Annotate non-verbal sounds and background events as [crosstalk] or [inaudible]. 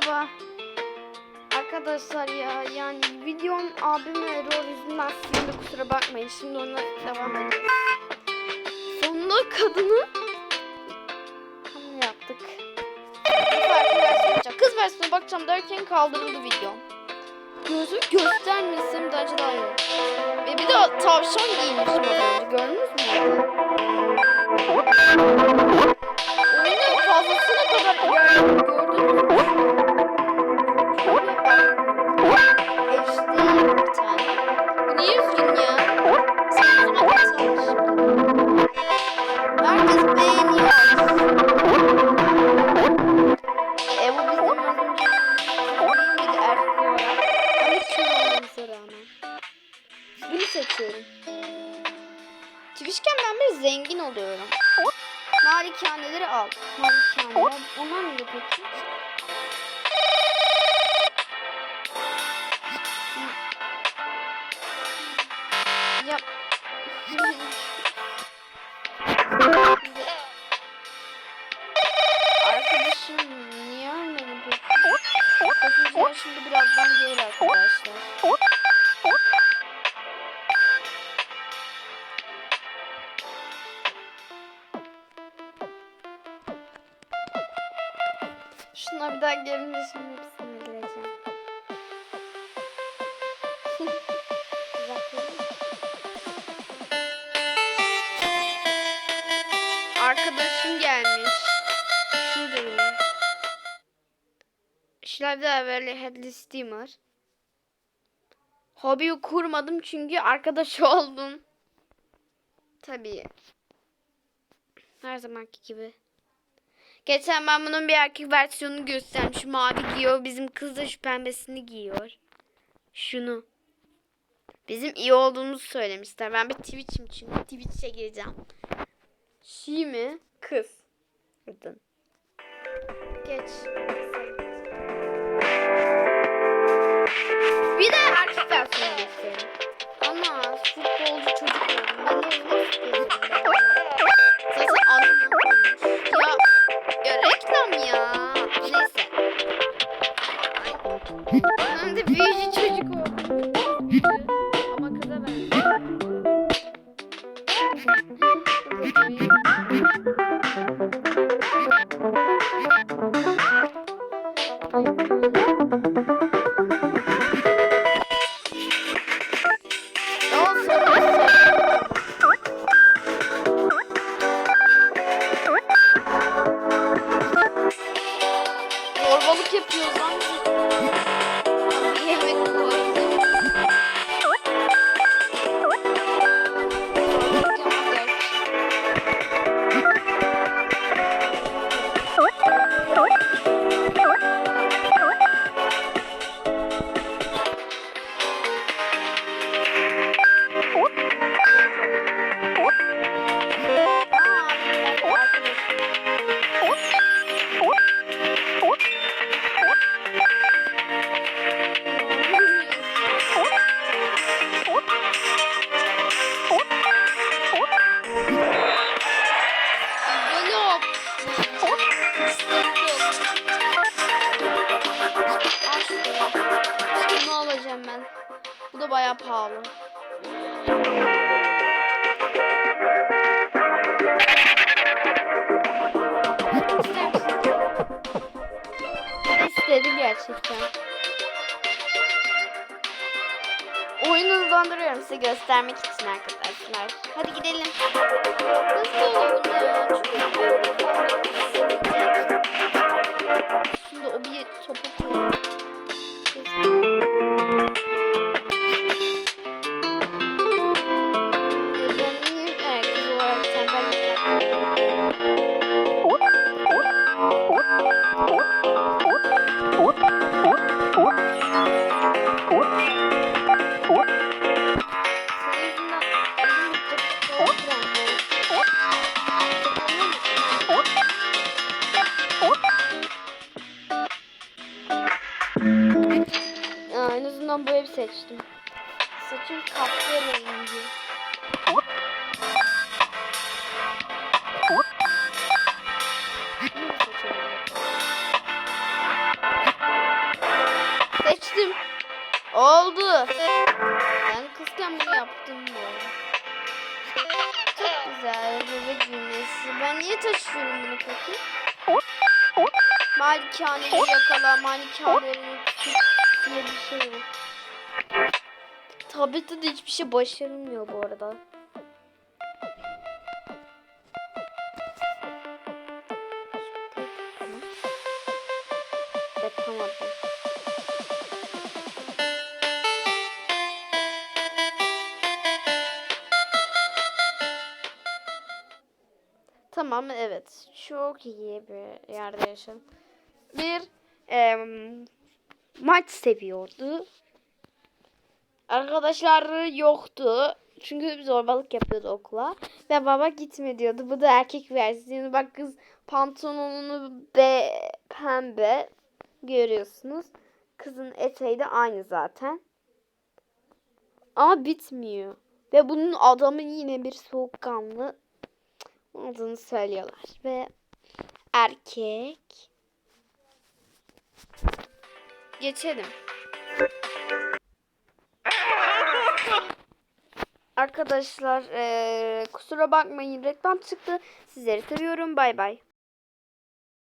merhaba. Arkadaşlar ya yani videom abim ve Erol yüzünden silindi kusura bakmayın. Şimdi ona devam ediyoruz. Sonunda kadını yaptık. Kız versiyona bakacağım derken kaldırıldı video. Gözü göstermesem de acaba yok. Ve bir de tavşan giymişim az önce. Gördünüz mü? Seçiyorum. Twitch'ken ben bir zengin oluyorum. Malikaneleri al. Malikaneler. Onlar ne peki? Yap. Arkadaşım niye ölmedin peki? Kaçıncılar şimdi birazdan gelir arkadaşlar. Şuna bir daha gelince şimdi hepsini bileceğim. Arkadaşım gelmiş. Şuradayım. Şilavda böyle headless steamer. Hobiyi kurmadım çünkü arkadaş [laughs] oldum. Tabii. Her zamanki gibi. Geçen ben bunun bir erkek versiyonunu göstermişim. Mavi giyiyor. Bizim kız da şu pembesini giyiyor. Şunu. Bizim iyi olduğumuzu söylemişler. Ben bir Twitch'im çünkü. Twitch'e gireceğim. Şi mi? Kız. Buradan. Geç. Bir de erkek versiyonu göstereyim. Ama futbolcu çocuk. Ben de Zaten olmuş. Ya, reklam ya. Neyse. Hem de büyücü çocuk oldum. Ama kıza ben. Pahalı. İstedi gerçekten. Oyunu hızlandırıyorum size göstermek için arkadaşlar. Hadi gidelim. Hızlı olalım. Şimdi o bir topu koyalım. En azından bu evi seçtim. Saçım kahverengi. Oldu. Ben kızken bunu yaptım bu. Çok güzel bebek cümlesi. Ben niye taşıyorum bunu peki? Malikaneyi yakala, malikaneyi diye bir şey yok. Tablette de hiçbir şey başarılmıyor bu arada. Yapamadım. Tamam evet. Çok iyi bir yerde yaşadım. Bir em, maç seviyordu. Arkadaşları yoktu. Çünkü zorbalık yapıyordu okula. Ve baba gitme diyordu. Bu da erkek versiyonu. Bak kız pantolonunu be pembe görüyorsunuz. Kızın eteği de aynı zaten. Ama bitmiyor. Ve bunun adamı yine bir soğukkanlı olduğunu söylüyorlar. Ve erkek. Geçelim. Arkadaşlar eee, kusura bakmayın reklam çıktı. Sizleri seviyorum. Bay bay.